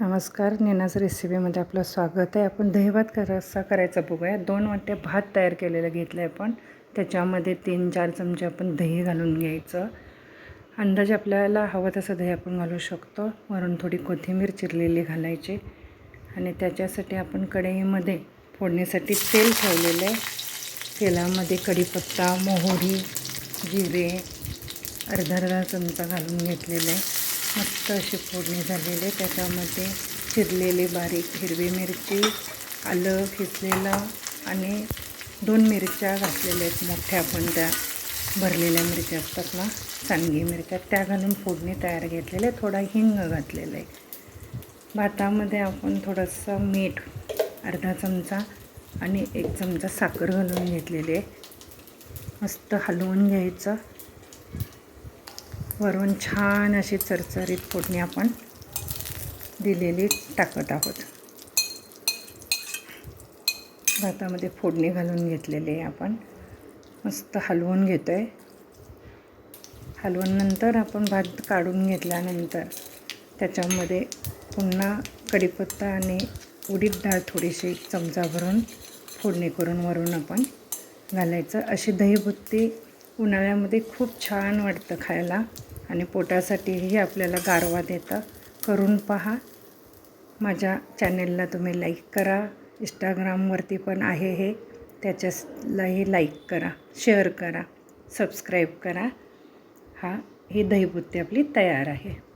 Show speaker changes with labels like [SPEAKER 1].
[SPEAKER 1] नमस्कार नेनाज रेसिपीमध्ये आपलं स्वागत आहे. आपण दहीभात कसा करायचा बघूया. दोन वाट्या भात तयार केलेलं घेतलं आहे आपण. त्याच्यामध्ये तीन चार चमचे आपण दही घालून घ्यायचं. अंदाजे आपल्याला हवं तसं दही आपण घालू शकतो. वरून थोडी कोथिंबीर चिरलेली घालायची. आणि त्याच्यासाठी आपण कढईमध्ये फोडण्यासाठी तेल ठेवलेलं आहे. तेलामध्ये कढीपत्ता मोहरी जिरे अर्धा अर्धा चमचा घालून घेतलेलं आहे. मस्त अशी फोडणी झालेली. आहे त्याच्यामध्ये चिरलेली बारीक हिरवी मिरची आलं खिचलेलं आणि दोन मिरच्या घातलेल्या आहेत मोठ्या आपण त्या भरलेल्या मिरच्या असतात ना सांडगी मिरच्या. त्या घालून फोडणी तयार घेतलेल्या आहे. थोडा हिंग घातलेला आहे. भातामध्ये आपण थोडंसं मीठ अर्धा चमचा आणि एक चमचा साखर घालून घेतलेली आहे. मस्त हलवून घ्यायचं. वरून छान अशी चरचरीत फोडणी आपण दिलेली टाकत आहोत. भातामध्ये फोडणी घालून घेतलेली आहे आपण. मस्त हलवून घेतो आहे हलवून नंतर आपण भात काढून घेतल्यानंतर त्याच्यामध्ये पुन्हा कढीपत्ता आणि उडीद डाळ थोडीशी चमचा भरून फोडणी करून वरून आपण घालायचं. अशी दहीबुत्ती उन्हाळ्यामध्ये खूप छान वाटतं खायला. आणि पोटासाठीही आपल्याला गारवा देतं. करून पहा. माझ्या चॅनेलला तुम्ही लाईक करा. इंस्टाग्रामवरती पण आहे हे. त्याच्यालाही लाईक करा. शेअर करा. सबस्क्राईब करा. हा ही दहीभुत्ती आपली तयार आहे.